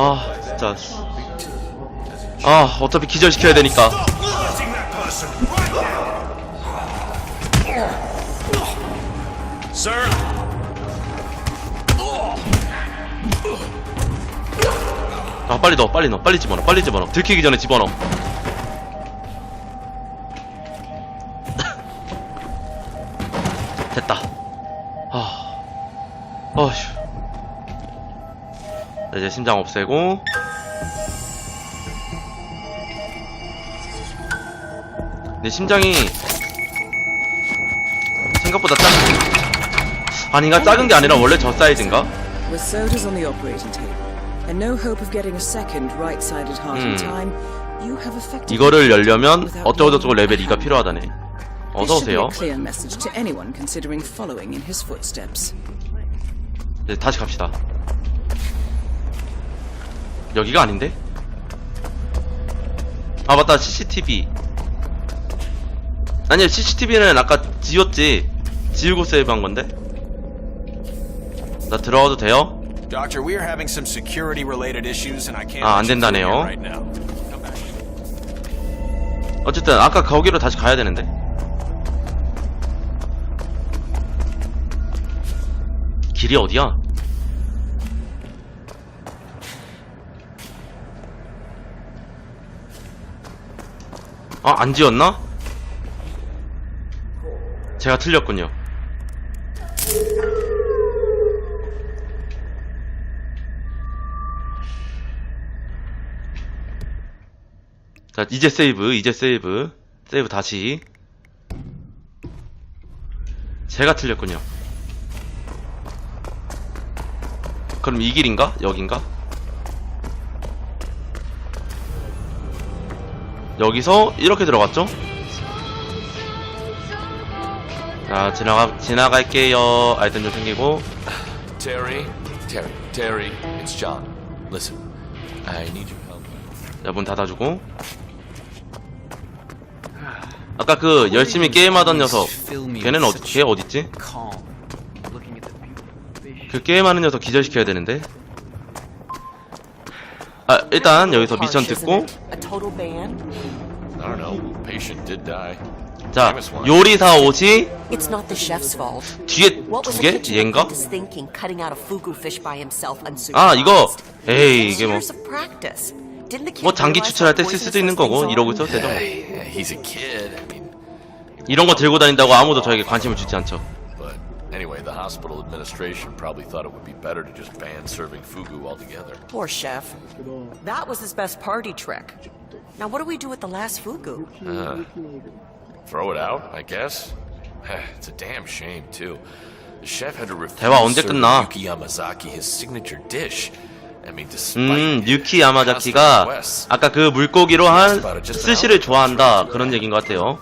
아 진짜. 아 어차피 기절시켜야 되니까. 아 빨리 넣어 빨리 넣어. 빨리 집어넣어 빨리 집어넣어. 들키기 전에 집어넣어 심장 없애고 내 심장이 생각보다 작 아닌가 작은 게 아니라 원래 저 사이즈인가? With sodas on the operating table, and no hope of getting a second right-sided heart in 음. time, you have effectively. 이거를 열려면 어쩌고저쩌고 레벨 2가 필요하다네 This should be 어서 오세요 a clear message to anyone considering following in his footsteps. 네, 다시 갑시다. 여기가 아닌데? 아 맞다 CCTV 아니야 CCTV는 아까 지웠지 지우고 세이브한 건데 나 들어가도 돼요? Doctor, we are having some security related issues and I can't 아, 안 된다네요. right now. 어쨌든 아까 거기로 다시 가야 되는데 길이 어디야? 아, 안 지웠나? 제가 틀렸군요. 자, 이제 세이브, 이제 세이브. 세이브 다시. 제가 틀렸군요. 그럼 이 길인가? 여긴가? 여기서 이렇게 들어갔죠? 자, 지나가, 지나갈게요. 아이템 좀 챙기고. Terry, Terry, Terry, it's John. Listen, I need your help. 자, 문 닫아주고. 아까 그 열심히 게임하던 녀석. 걔는 어디, 걔 어딨지? 그 게임하는 녀석 기절시켜야 되는데. 아, 일단 여기서 미션 듣고. A total ban? I don't know. Patient did die. 자, 요리사 옷이 It's not the chef's fault. 뒤에 What was 두 the 개? kitchen 얘인가? apprentice thinking cutting out a fugu fish by himself unsupervised? 아, 이거. 에이, 이게 뭐. Years of practice. Didn't the kid 뭐 장기 realize 추출할 때 how 쓸 수도 있는 those 거고 things 이러고 are? 있어도 되죠. Hey, he's a kid. I mean, 이런 거 들고 다닌다고 아무도 저에게 관심을 주지 않죠. but anyway, the hospital administration probably thought it would be better to just ban serving fugu altogether. Poor chef. That was his best party trick. Now what do we do with the last fugu? Uh, throw it out, I guess. it's a damn shame too. The chef had to refuse 대화 언제 serving 끝나? Yuki Yamazaki his signature dish. 음, 유키 야마자키가. 아까 그 물고기로 한 스시를 좋아한다 그런 얘기인 것 같아요.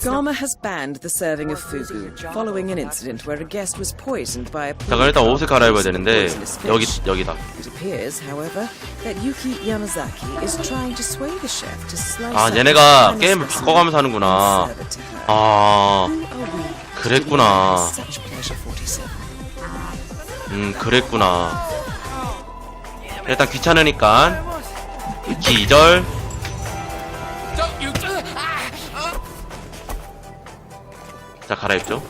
Gama has banned the serving of fugu following an incident where a guest was poisoned by a 자, 그럼 일단 옷을 갈아입어야 되는데 여기. 여기다. It appears, however, that Yuki Yamazaki is trying to sway the chef to slice 아, 얘네가 게임을 바꿔가면서 하는구나. 아, 그랬구나. deny Such pleasure, 47. 음, 그랬구나. 일단 귀찮으니까 기절. 자, 갈아입죠.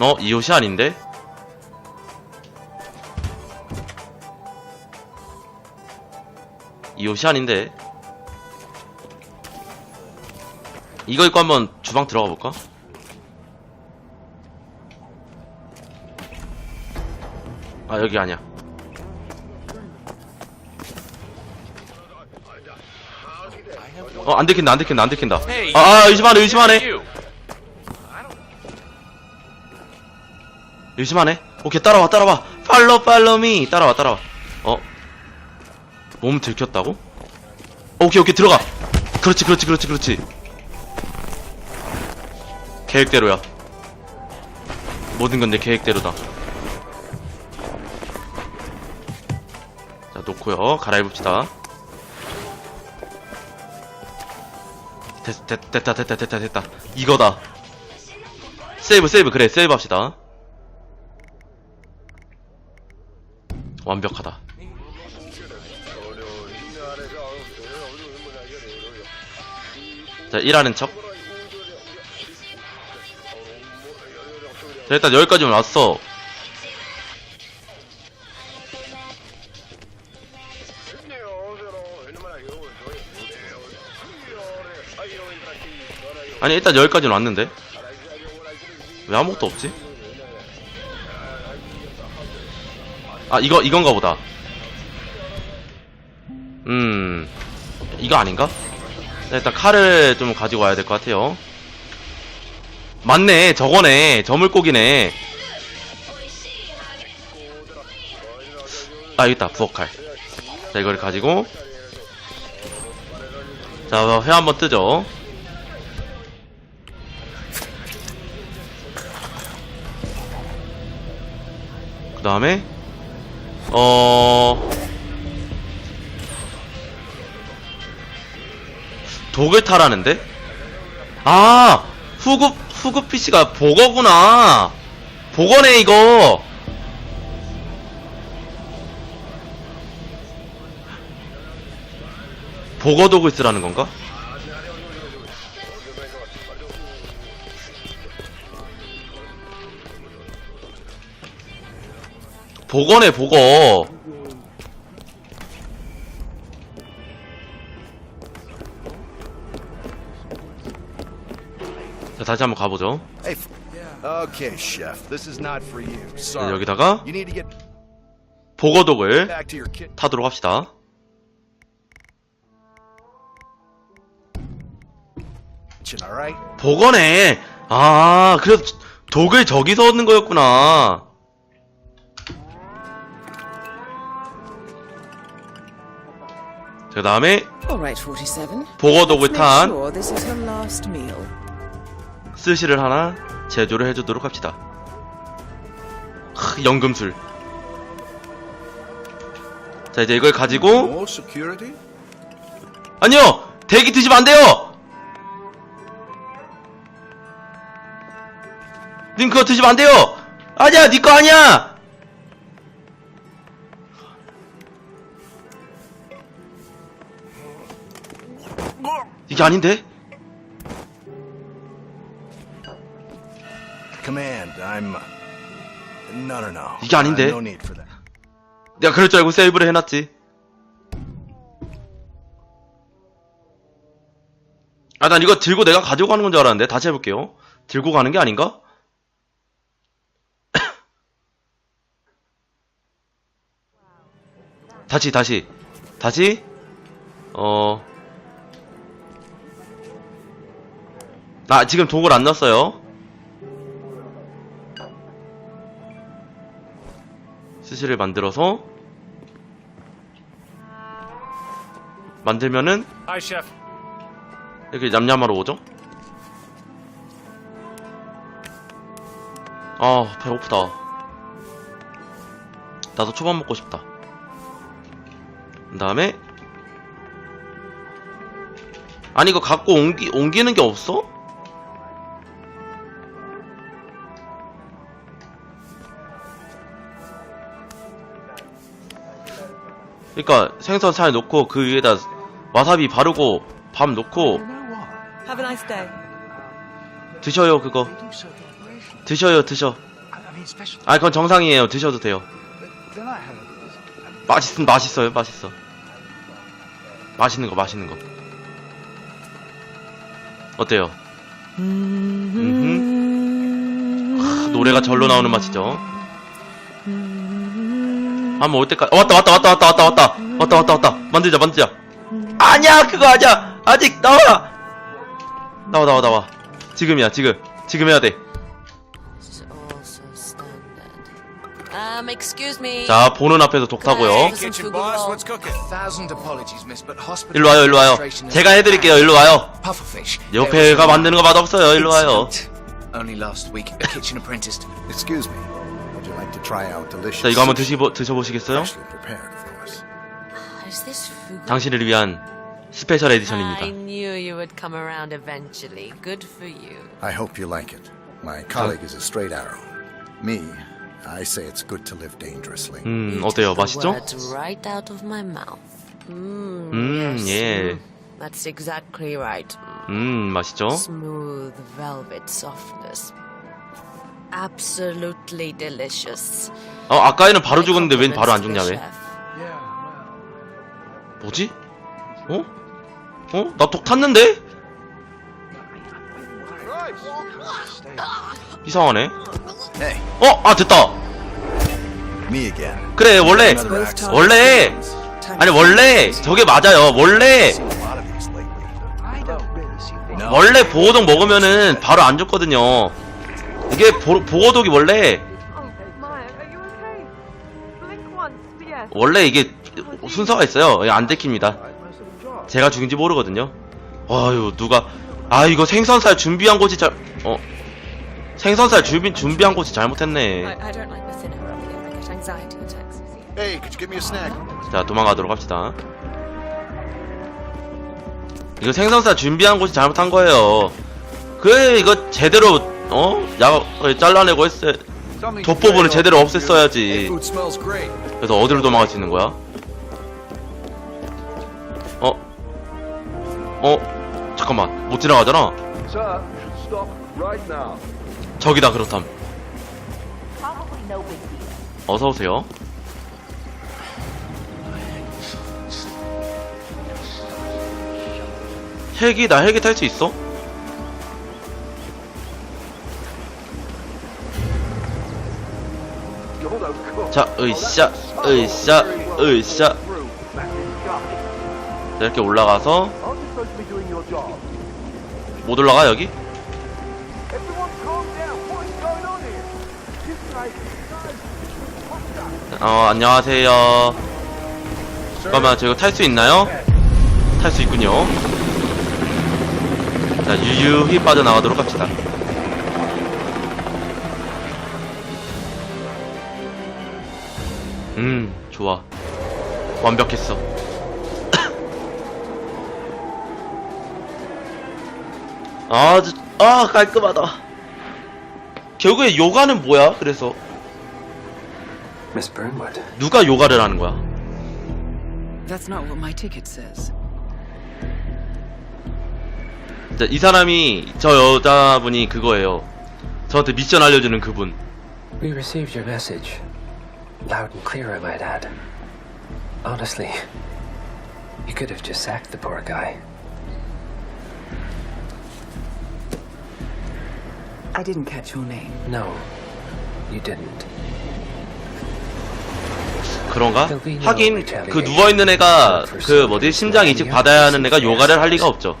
어, 이 옷이 아닌데? 이 옷이 아닌데? 이거 입고 한번 주방 들어가 볼까? 아, 여기 아니야. 어, 안 들킨다, 안 들킨다, 안 들킨다. 아, 아, 의심하네, 의심하네. 의심하네. 오케이, 따라와, 따라와. 팔로, 팔로미. 따라와, 따라와. 어? 몸 들켰다고? 오케이, 오케이, 들어가. 그렇지, 그렇지, 그렇지, 그렇지. 계획대로야. 모든 건 내 계획대로다. 자, 놓고요. 갈아입읍시다. 됐, 됐, 됐다 됐다 됐다 됐다 이거다. 세이브 세이브. 그래 세이브 합시다. 완벽하다. 자 일하는 척. 자, 일단 여기까지 왔어. 아니, 일단 여기까지는 왔는데. 왜 아무것도 없지? 아, 이거, 이건가 보다. 음, 이거 아닌가? 자, 일단 칼을 좀 가지고 와야 될 것 같아요. 맞네, 저거네, 저 물고기네. 아, 여기 있다, 부엌칼. 자, 이걸 가지고. 자, 회 한번 뜨죠. 그 다음에, 어, 독을 타라는데? 아! 후급, 후급 PC가 보거구나! 보거네, 이거! 보거 독을 쓰라는 건가? 보거네, 보거. 자, 다시 한번 가보죠. Hey. f- Okay, chef. This is not for you. 자, Sorry. 여기다가 You need to get 보거독을 back to your kit. 타도록 합시다. All right. 보거네. 아, 그래서 독을 저기서 얻는 거였구나. 그 다음에 All right, 47. 보거독을 Make 탄 sure this is her last meal. 스시를 하나 제조를 해주도록 합시다. 크, 연금술. 자, 이제 이걸 가지고? 아니요! 대기 드시면 안 돼요! 님 그거 드시면 안 돼요! 아니야! 니거 아니야! 이게 아닌데? Command, I'm. No, no, no. 이게 아닌데? No need for that. 내가 그럴 줄 알고 세이브를 해놨지. 아, 난 이거 들고 내가 가지고 가는 건 줄 알았는데. 다시 해볼게요. 들고 가는 게 아닌가? 다시, 다시. 다시. 어. 아, 지금 독을 안 넣었어요. 스시를 만들어서 만들면은. 이렇게 냠냠하러 오죠? 아 배고프다 나도 초밥 먹고 싶다 그 다음에 아니 이거 갖고 옮기, 옮기는 게 없어? 그러니까 생선 살 놓고 그 위에다 와사비 바르고 밥 놓고 Have a nice day. 드셔요 그거. 드셔요 드셔. 아 그건 정상이에요. 드셔도 돼요. 맛있음 맛있어요 맛있어. 맛있는 거 맛있는 거. 어때요? 음흠. 크, 노래가 절로 나오는 맛이죠 한번 올 때까지 어, 왔다 왔다 왔다 왔다 왔다 왔다 왔다 왔다 왔다 만들자 만들자 아니야 그거 아니야 아직 나와 나와 나와 나와 지금이야 지금 지금 해야 돼. Um, excuse me. 자, 보는 앞에서 독 타고요. Some Kitchen fugu boss, roll. what's cooking? Thousand apologies, miss, but hospital 일로 와요, 일로 와요. 제가 해드릴게요, 일로 와요. Pufferfish. 옆에가 만드는 거 맛없어요, 일로 와요. Incident. Only last week, a kitchen apprentice. Excuse me. Would you like to try out delicious? 자, 이거 한번 sushi? 드시보, 드셔보시겠어요? Freshly prepared, of course. Is this fugu? 당신을 위한 스페셜 I 에디션입니다. knew you would come around eventually. Good for you. I hope you like it. My colleague is a straight arrow. Me, I say it's good to live dangerously. 음, You 어때요? took the 맛있죠? words right out of my mouth. 음, 예. That's exactly right. 음, 맛있죠? Smooth velvet softness. Absolutely delicious. 어, 아까 에는 바로 죽었는데 웬 바로 안 죽냐, 왜? 뭐지? 어? 어? 나 독 탔는데? 이상하네. Hey, 어? 아, 됐다! me again. 그래, 원래, Another accident. 원래, 아니, 원래, 저게 맞아요. 원래, Seen a lot of these lately. No. 원래 보호독 먹으면은 바로 안 죽거든요. 이게 보, 보호독이 원래. 원래 이게 순서가 있어요. 안 들킵니다. 제가 죽인지 모르거든요. 아유, 누가, 아, 이거 생선살 준비한 곳이 잘, 어, 생선살 준비, 준비한 곳이 잘못했네. 자, 도망가도록 합시다. 이거 생선살 준비한 곳이 잘못한 거예요. 그래, 이거 제대로, 어? 야, 어, 잘라내고 했어. 돋보부는 제대로 없앴어야지. 그래서 어디로 도망갈 수 있는 거야? 어? 어? 잠깐만, 못 지나가잖아? 저기다, 그렇담. 어서오세요. 헬기, 나 헬기 탈 수 있어? 자, 으쌰, 으쌰, 으쌰. 자, 이렇게 올라가서 못 올라가 여기? 어 안녕하세요. 잠깐만 저 이거 탈 수 있나요? 탈 수 있군요. 자 유유히 빠져나가도록 합시다. 음 좋아 완벽했어. 아, 저, 아 깔끔하다. 결국에 요가는 뭐야? 그래서 Miss Burnwood. 누가 요가를 하는 거야? That's not what my ticket says. 자, 이 사람이 저 여자분이 그거예요. 저한테 미션 알려주는 그분. We received your message. Loud and clear, I might add. Honestly, you could have just sacked the poor guy. I didn't catch your name. No, you didn't. 그런가? 하긴 그 누워 있는 애가 그 뭐지 심장 이식 받아야 하는 애가 요가를 할 리가 없죠.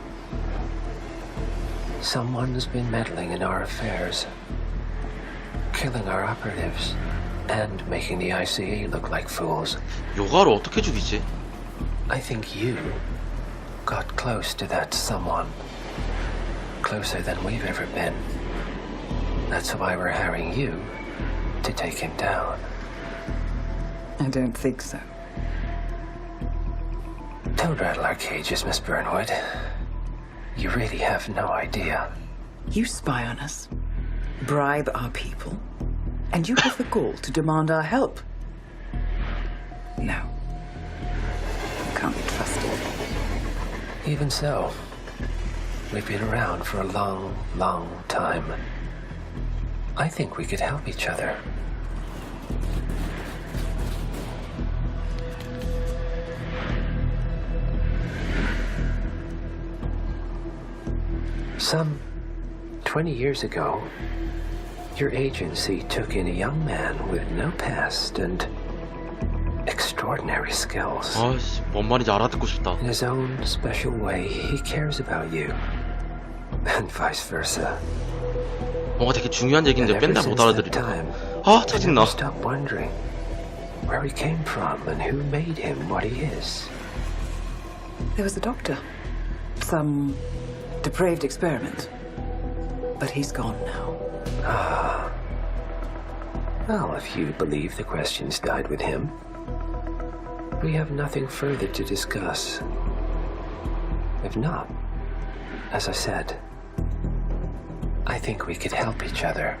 Someone's been meddling in our affairs, killing our operatives, and making the ICA look like fools. 요가를 어떻게 죽이지? I think you got close to that someone. Closer than we've ever been. That's why we're hiring you to take him down. I don't think so. Don't rattle our cages, Miss Burnwood. You really have no idea. You spy on us, bribe our people, and you have the gall to demand our help. No. You Can't be trusted. Even so, we've been around for a long, long time. I think we could help each other. Some 20 years ago, your agency took in a young man with no past and extraordinary skills. 아씨 뭔 말인지 알아듣고 싶다. In his own special way, he cares about you. And vice versa. 뭔가 되게 중요한 And 얘기인데 ever 맨날 못 since that 알아들이네. time, 아 I 짜증나. never stop wondering where he came from and who made him what he is. There was a doctor. Some depraved experiment. But he's gone now. Well, if you believe the questions died with him, we have nothing further to discuss. If not, as I said, I think we could help each other.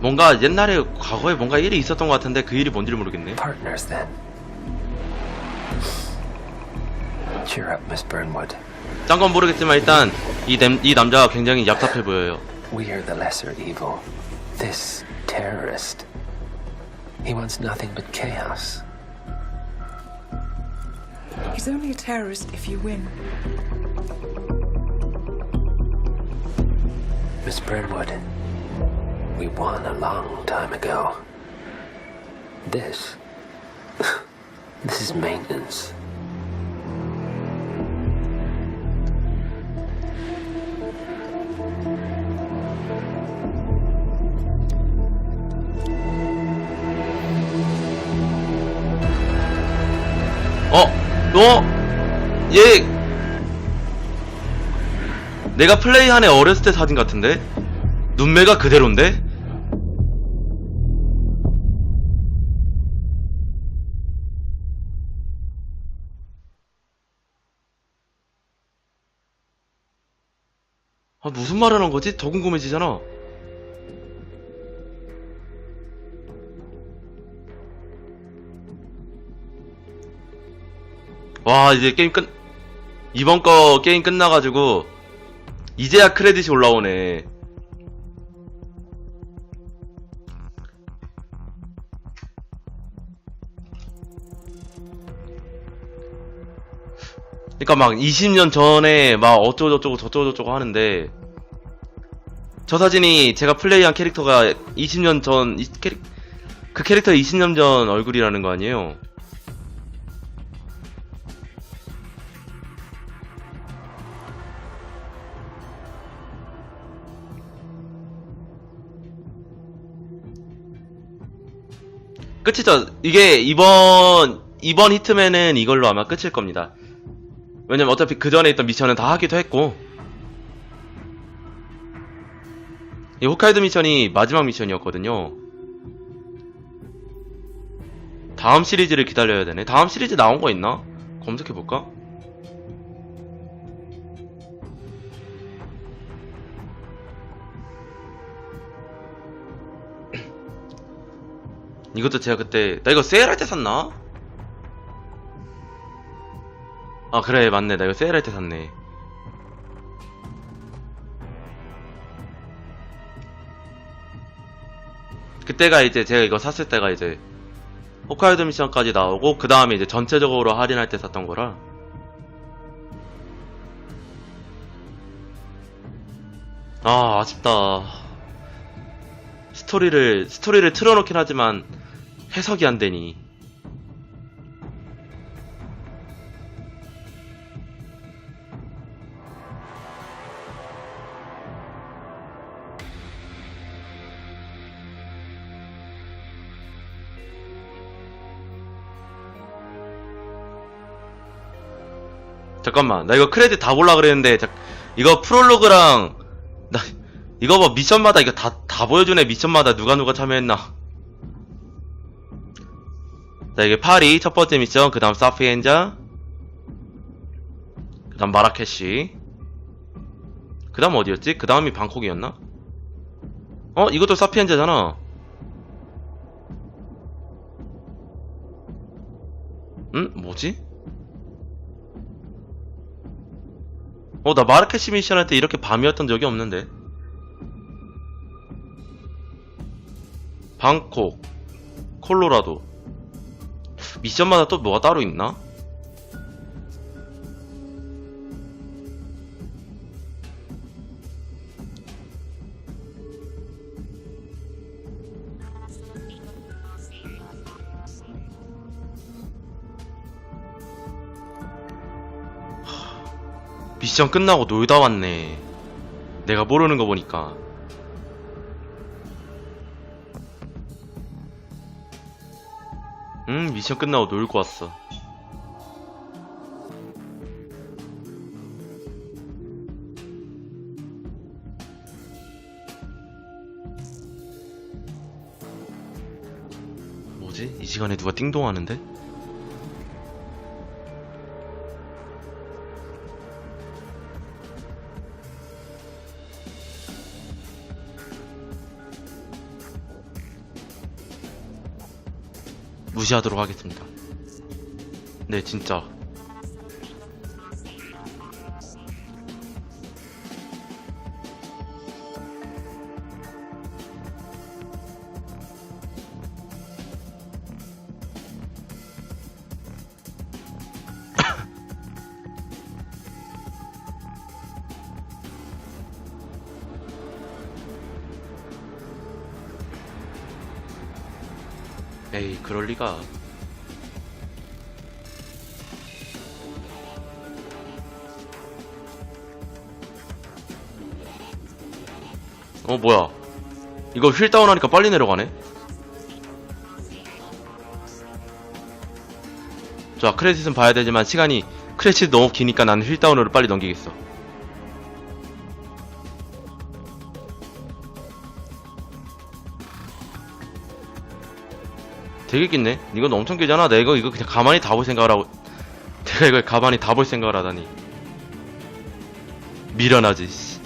뭔가 옛날에 과거에 뭔가 일이 있었던 것 같은데 그 일이 뭔지를 모르겠네. Partners, then. Cheer up, Miss Burnwood. 딴 건 모르겠지만 일단 이, 남, 이 남자가 굉장히 얍삽해 보여요. We are the lesser evil. This terrorist. He wants nothing but chaos. He's only a terrorist if you win. Miss Burnwood, we won a long time ago. This. This is maintenance. 너? 얘 내가 플레이한 애 어렸을 때 사진 같은데? 눈매가 그대로인데? 아 무슨 말을 한 거지? 더 궁금해지잖아 와 이제 게임 끝 이번 거 게임 끝나가지고 이제야 크레딧이 올라오네. 그니까 막 20년 전에 막 어쩌고저쩌고 저쩌고저쩌고 하는데 저 사진이 제가 플레이한 캐릭터가 20년 전이 캐릭 그 캐릭터 20년 전 얼굴이라는 거 아니에요 끝이죠. 이게 이번 이번 히트맨은 이걸로 아마 끝일 겁니다. 왜냐면 어차피 그 전에 있던 미션은 다 하기도 했고 이 홋카이도 미션이 마지막 미션이었거든요. 다음 시리즈를 기다려야 되네. 다음 시리즈 나온 거 있나? 검색해 볼까? 이것도 제가 그때 나 이거 세일할 때 샀나? 아 그래 맞네. 나 이거 세일할 때 샀네. 그때가 이제 제가 이거 샀을 때가 이제 호카이도 미션까지 나오고 그 다음에 이제 전체적으로 할인할 때 샀던 거라. 아 아쉽다. 스토리를 스토리를 틀어놓긴 하지만 해석이 안 되니. 잠깐만 나 이거 크레딧 다 볼라 그랬는데 자, 이거 프롤로그랑 나 이거 뭐 미션마다 이거 다 다 보여주네 미션마다 누가 누가 참여했나 자 이게 파리 첫 번째 미션 그 다음 사피엔자 그 다음 마라케시 그 다음 어디였지? 그 다음이 방콕이었나? 어? 이것도 사피엔자잖아 응? 뭐지? 어, 나 마르케시 미션 할 때 이렇게 밤이었던 적이 없는데. 방콕, 콜로라도. 미션마다 또 뭐가 따로 있나? 미션 끝나고 놀다 왔네. 내가 모르는 거 보니까. 응, 미션 끝나고 놀고 왔어. 뭐지? 이 시간에 누가 띵동하는데? 무시하도록 하겠습니다. 네, 진짜. 에이, 그럴 리가. 어, 뭐야. 이거 휠 다운하니까 빨리 내려가네? 자, 크레딧은 봐야 되지만 시간이, 크레딧 너무 기니까 나는 휠 다운으로 빨리 넘기겠어. 되게 길네? 이건 엄청 길잖아. 내가 이거, 그냥 가만히 다 볼 생각을 하고, 내가 이걸 가만히 다 볼 생각을 하다니. 미련하지, 씨.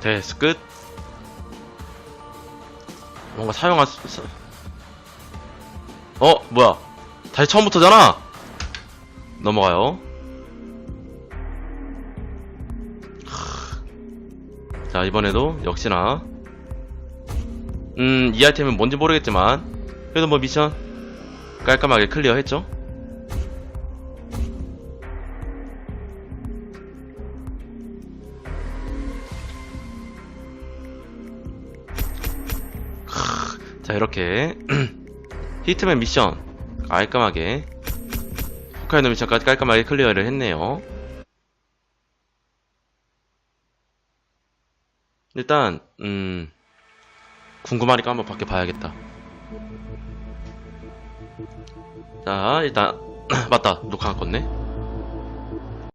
됐어, 끝. 뭔가 사용할 수, 수- 어, 뭐야. 다시 처음부터잖아! 넘어가요. 하. 자, 이번에도 역시나. 음, 이 아이템은 뭔지 모르겠지만, 그래도 뭐 미션 깔끔하게 클리어 했죠? 크, 자, 이렇게. 히트맨 미션 깔끔하게 홋카이도 미션까지 깔끔하게 클리어를 했네요. 일단 음 궁금하니까 한번 밖에 봐야겠다. 자 일단 맞다 녹화가 껐네.